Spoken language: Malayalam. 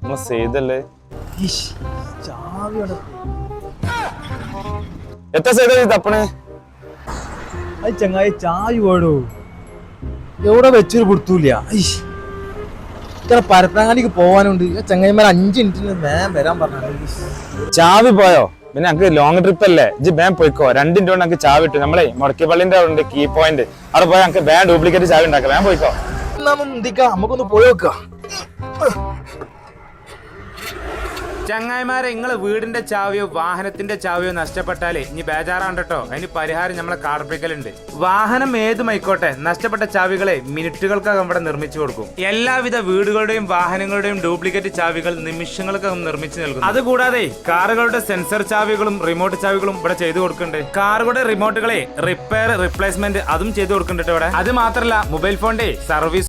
നമ്മളെ സെയ്തല്ലേ? ചാവിയാണ് എത്ര സെയ്ത തപ്പണേ? അത് ചങ്ങായി പോടൂ എവിടെ വെച്ചൊരു പിടുത്തൂല ഇത്ര പരത്താങ്ങാടിക്ക് പോവാനുണ്ട്. ചങ്ങായിമാർ അഞ്ച് മിനിറ്റിന് വേഗം വരാൻ പറഞ്ഞു ചാവി പോയോ? പിന്നെ ഞങ്ങക്ക് ലോങ് ട്രിപ്പ് അല്ലേ? ഇജ് ബാൻ പോയിക്കോ. രണ്ടിന്റെ കൊണ്ട് ഞങ്ങൾക്ക് ചാവിട്ടു. നമ്മളെ മുടക്കിപ്പള്ളിന്റെ അവിടെ ഉണ്ട് കീ പോയിന്റ് അവിടെ പോയാൽ ഞങ്ങൾക്ക് ബാൻ ഡ്യൂപ്ലിക്കേറ്റ് ചാവി ഉണ്ടാക്കാം. ബാൻ പോയിക്കോ. നമുക്കൊന്ന് പോയി വെക്ക ചങ്ങായിമാരെ നിങ്ങളെ വീടിന്റെ ചാവിയോ വാഹനത്തിന്റെ ചാവിയോ നഷ്ടപ്പെട്ടാലേ ഇനി ബേജാറാണ്ടോ അതിന് പരിഹാരം നമ്മളെ കാർപ്പിക്കലുണ്ട്. വാഹനം ഏതുമായിക്കോട്ടെ നഷ്ടപ്പെട്ട ചാവികളെ മിനിറ്റുകൾക്കകം ഇവിടെ നിർമ്മിച്ചു കൊടുക്കും. എല്ലാവിധ വീടുകളുടെയും വാഹനങ്ങളുടെയും ഡ്യൂപ്ലിക്കേറ്റ് ചാവികൾ നിമിഷങ്ങൾക്കകം നിർമ്മിച്ചു നൽകും അതുകൂടാതെ കാറുകളുടെ സെൻസർ ചാവികളും റിമോട്ട് ചാവികളും ഇവിടെ ചെയ്തു കൊടുക്കുന്നുണ്ട്. കാറുകളുടെ റിമോട്ടുകളെ റിപ്പയർ റിപ്ലേസ്മെന്റ് അതും ചെയ്തു കൊടുക്കുന്നുണ്ട് ഇവിടെ. അത് മാത്രമല്ല മൊബൈൽ ഫോണിന്റെ സർവീസ്